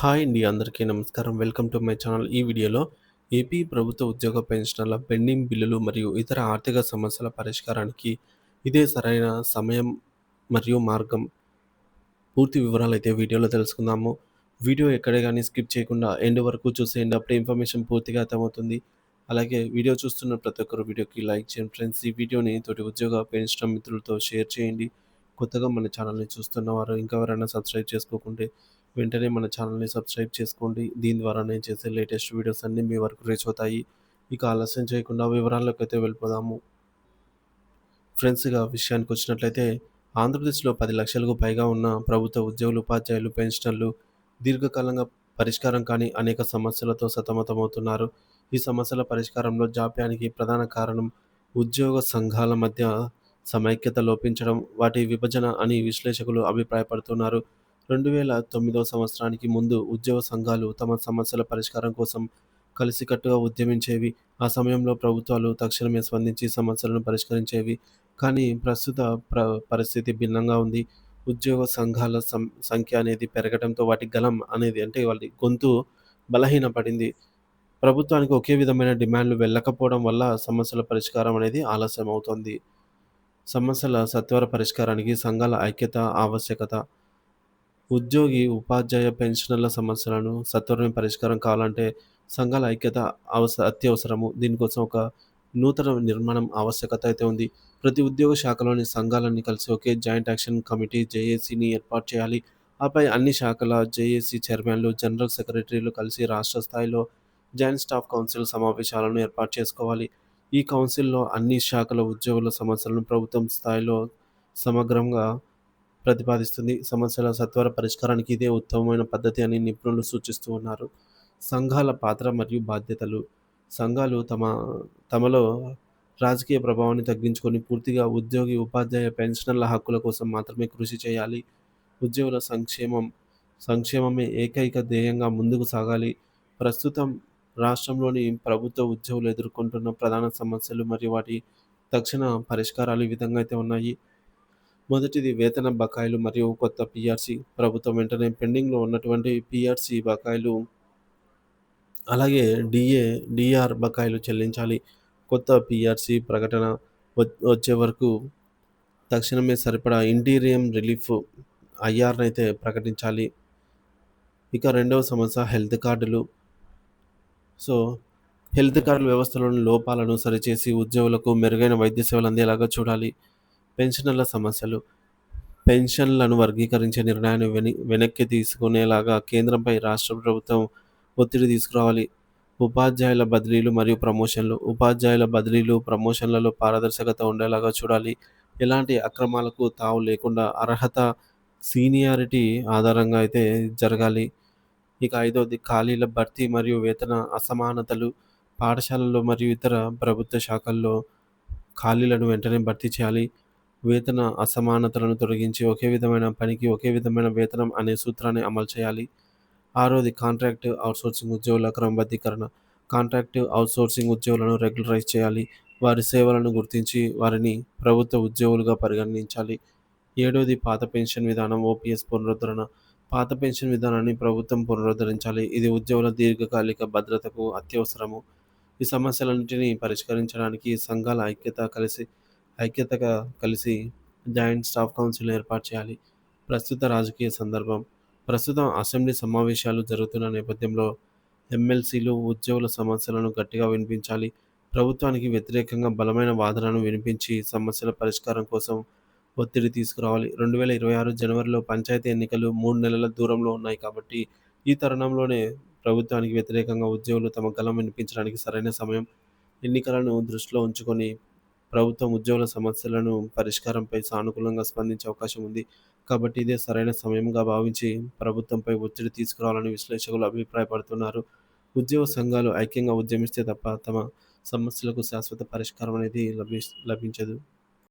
Hi అండి అందరికీ నమస్కారం. Welcome to my channel. ఈ వీడియోలో ఏపీ ప్రభుత్వ ఉద్యోగ పెన్షనర్ల పెండింగ్ బిల్లులు మరియు ఇతర ఆర్థిక సమస్యల పరిష్కారానికి ఇదే సరైన సమయం మరియు మార్గం. పూర్తి వివరాలు అయితే వీడియోలో తెలుసుకుందాము. వీడియో ఎక్కడే కానీ స్కిప్ చేయకుండా ఎండ్ వరకు చూసేయండి. అప్పుడే ఇన్ఫర్మేషన్ పూర్తిగా అర్థమవుతుంది. అలాగే వీడియో చూస్తున్న ప్రతి ఒక్కరు వీడియోకి లైక్ చేయండి. ఫ్రెండ్స్ ఈ వీడియోని తోటి ఉద్యోగ పెన్షన్ మిత్రులతో షేర్ చేయండి. కొత్తగా మన ఛానల్ని చూస్తున్నవారు ఇంకెవరైనా ఇంకా ఎవరైనా సబ్స్క్రైబ్ చేసుకోకుంటే వెంటనే మన ఛానల్ని సబ్స్క్రైబ్ చేసుకోండి. దీని ద్వారా నేను చేసే లేటెస్ట్ వీడియోస్ అన్నీ మీ వరకు రీచ్ అవుతాయి. ఇక ఆలస్యం చేయకుండా వివరాల్లోకి అయితే వెళ్ళిపోదాము ఫ్రెండ్స్గా విషయానికి వచ్చినట్లయితే ఆంధ్రప్రదేశ్లో పది లక్షలకు పైగా ఉన్న ప్రభుత్వ ఉద్యోగులు ఉపాధ్యాయులు పెన్షనర్లు దీర్ఘకాలంగా పరిష్కారం కాని అనేక సమస్యలతో సతమతమవుతున్నారు. ఈ సమస్యల పరిష్కారంలో జాప్యానికి ప్రధాన కారణం ఉద్యోగ సంఘాల మధ్య సమైక్యత లోపించడం వాటి విభజన అని విశ్లేషకులు అభిప్రాయపడుతున్నారు. రెండు వేల తొమ్మిదవ సంవత్సరానికి ముందు ఉద్యోగ సంఘాలు తమ సమస్యల పరిష్కారం కోసం కలిసికట్టుగా ఉద్యమించేవి. ఆ సమయంలో ప్రభుత్వాలు తక్షణమే స్పందించి సమస్యలను పరిష్కరించేవి. కానీ ప్రస్తుత ప్ర పరిస్థితి భిన్నంగా ఉంది. ఉద్యోగ సంఘాల సం సంఖ్య అనేది పెరగడంతో వాటి గలం అనేది అంటే వాటి గొంతు బలహీనపడింది. ప్రభుత్వానికి ఒకే విధమైన డిమాండ్లు వెళ్ళకపోవడం వల్ల సమస్యల పరిష్కారం అనేది ఆలస్యం అవుతుంది సమస్యల సత్వర పరిష్కారానికి సంఘాల ఐక్యత ఆవశ్యకత. ఉద్యోగి ఉపాధ్యాయ పెన్షనర్ల సమస్యలను సత్వరమే పరిష్కారం కావాలంటే సంఘాల ఐక్యత అవస అత్యవసరము. దీనికోసం ఒక నూతన నిర్మాణం ఆవశ్యకత అయితే ఉంది. ప్రతి ఉద్యోగ శాఖలోని సంఘాలన్నీ కలిసి ఒకే జాయింట్ యాక్షన్ కమిటీ జేఏసీని ఏర్పాటు చేయాలి. ఆపై అన్ని శాఖల జేఏసీ చైర్మన్లు జనరల్ సెక్రటరీలు కలిసి రాష్ట్ర స్థాయిలో జాయింట్ స్టాఫ్ కౌన్సిల్ సమావేశాలను ఏర్పాటు చేసుకోవాలి. ఈ కౌన్సిల్లో అన్ని శాఖల ఉద్యోగుల సమస్యలను ప్రభుత్వం స్థాయిలో సమగ్రంగా ప్రతిపాదిస్తుంది. సమస్యల సత్వర పరిష్కారానికి ఇదే ఉత్తమమైన పద్ధతి అని నిపుణులు సూచిస్తూ ఉన్నారు. సంఘాల పాత్ర మరియు బాధ్యతలు. సంఘాలు తమ తమలో రాజకీయ ప్రభావాన్ని తగ్గించుకొని పూర్తిగా ఉద్యోగి ఉపాధ్యాయ పెన్షనర్ల హక్కుల కోసం మాత్రమే కృషి చేయాలి. ఉద్యోగుల సంక్షేమం సంక్షేమమే ఏకైక ధ్యేయంగా ముందుకు సాగాలి. ప్రస్తుతం రాష్ట్రంలోని ప్రభుత్వ ఉద్యోగులు ఎదుర్కొంటున్న ప్రధాన సమస్యలు మరియు వాటి తక్షణ పరిష్కారాలు ఈ విధంగా అయితే ఉన్నాయి. మొదటిది వేతన బకాయిలు మరియు కొత్త పిఆర్సి ప్రభుత్వం వెంటనే పెండింగ్లో ఉన్నటువంటి పిఆర్సి బకాయిలు అలాగే డిఏ డిఆర్ బకాయిలు చెల్లించాలి. కొత్త పిఆర్సి ప్రకటన వచ్చే వరకు తక్షణమే సరిపడా ఇంటీరియం రిలీఫ్ ఐఆర్ని అయితే ప్రకటించాలి. ఇక రెండవ సమస్య హెల్త్ కార్డులు. సో హెల్త్ కార్డుల వ్యవస్థలోని లోపాలను సరిచేసి ఉద్యోగులకు మెరుగైన వైద్య సేవలు అందేలాగా చూడాలి. పెన్షనర్ల సమస్యలు. పెన్షన్లను వర్గీకరించే నిర్ణయాన్ని వెని వెనక్కి తీసుకునేలాగా కేంద్రంపై రాష్ట్ర ప్రభుత్వం ఒత్తిడి తీసుకురావాలి. ఉపాధ్యాయుల బదిలీలు మరియు ప్రమోషన్లు. ఉపాధ్యాయుల బదిలీలు ప్రమోషన్లలో పారదర్శకత ఉండేలాగా చూడాలి. ఎలాంటి అక్రమాలకు తావు లేకుండా అర్హత సీనియారిటీ ఆధారంగా అయితే జరగాలి. ఇక ఐదవది ఖాళీల భర్తీ మరియు వేతన అసమానతలు పాఠశాలలో మరియు ఇతర ప్రభుత్వ శాఖల్లో ఖాళీలను వెంటనే భర్తీ చేయాలి. వేతన అసమానతలను తొలగించి ఒకే విధమైన పనికి ఒకే విధమైన వేతనం అనే సూత్రాన్ని అమలు చేయాలి. ఆరోది కాంట్రాక్ట్ అవుట్సోర్సింగ్ ఉద్యోగుల క్రమబద్ధీకరణ. కాంట్రాక్ట్ అవుట్సోర్సింగ్ ఉద్యోగులను రెగ్యులరైజ్ చేయాలి. వారి సేవలను గుర్తించి వారిని ప్రభుత్వ ఉద్యోగులుగా పరిగణించాలి. ఏడవది పాత పెన్షన్ విధానం ఓపీఎస్ పునరుద్ధరణ. పాత పెన్షన్ విధానాన్ని ప్రభుత్వం పునరుద్ధరించాలి. ఇది ఉద్యోగుల దీర్ఘకాలిక భద్రతకు అత్యవసరము. ఈ సమస్యలన్నింటినీ పరిష్కరించడానికి సంఘాల ఐక్యత కలిసి ఐక్యతగా కలిసి జాయింట్ స్టాఫ్ కౌన్సిల్ ఏర్పాటు చేయాలి. ప్రస్తుత రాజకీయ సందర్భం. ప్రస్తుతం అసెంబ్లీ సమావేశాలు జరుగుతున్న నేపథ్యంలో ఎమ్మెల్సీలు ఉద్యోగుల సమస్యలను గట్టిగా వినిపించాలి. ప్రభుత్వానికి వ్యతిరేకంగా బలమైన వాదనను వినిపించి సమస్యల పరిష్కారం కోసం ఒత్తిడి తీసుకురావాలి. రెండు వేల ఇరవై ఆరు జనవరిలో పంచాయతీ ఎన్నికలు మూడు నెలల దూరంలో ఉన్నాయి కాబట్టి ఈ తరుణంలోనే ప్రభుత్వానికి వ్యతిరేకంగా ఉద్యోగులు తమ గలం వినిపించడానికి సరైన సమయం ఎన్నికలను దృష్టిలో ఉంచుకొని ప్రభుత్వం ఉద్యోగుల సమస్యలను పరిష్కారంపై సానుకూలంగా స్పందించే అవకాశం ఉంది. కాబట్టి ఇదే సరైన సమయంగా భావించి ప్రభుత్వంపై ఒత్తిడి తీసుకురావాలని విశ్లేషకులు అభిప్రాయపడుతున్నారు. ఉద్యోగ సంఘాలు ఐక్యంగా ఉద్యమిస్తే తప్ప తమ సమస్యలకు శాశ్వత పరిష్కారం అనేది లభి లభించదు.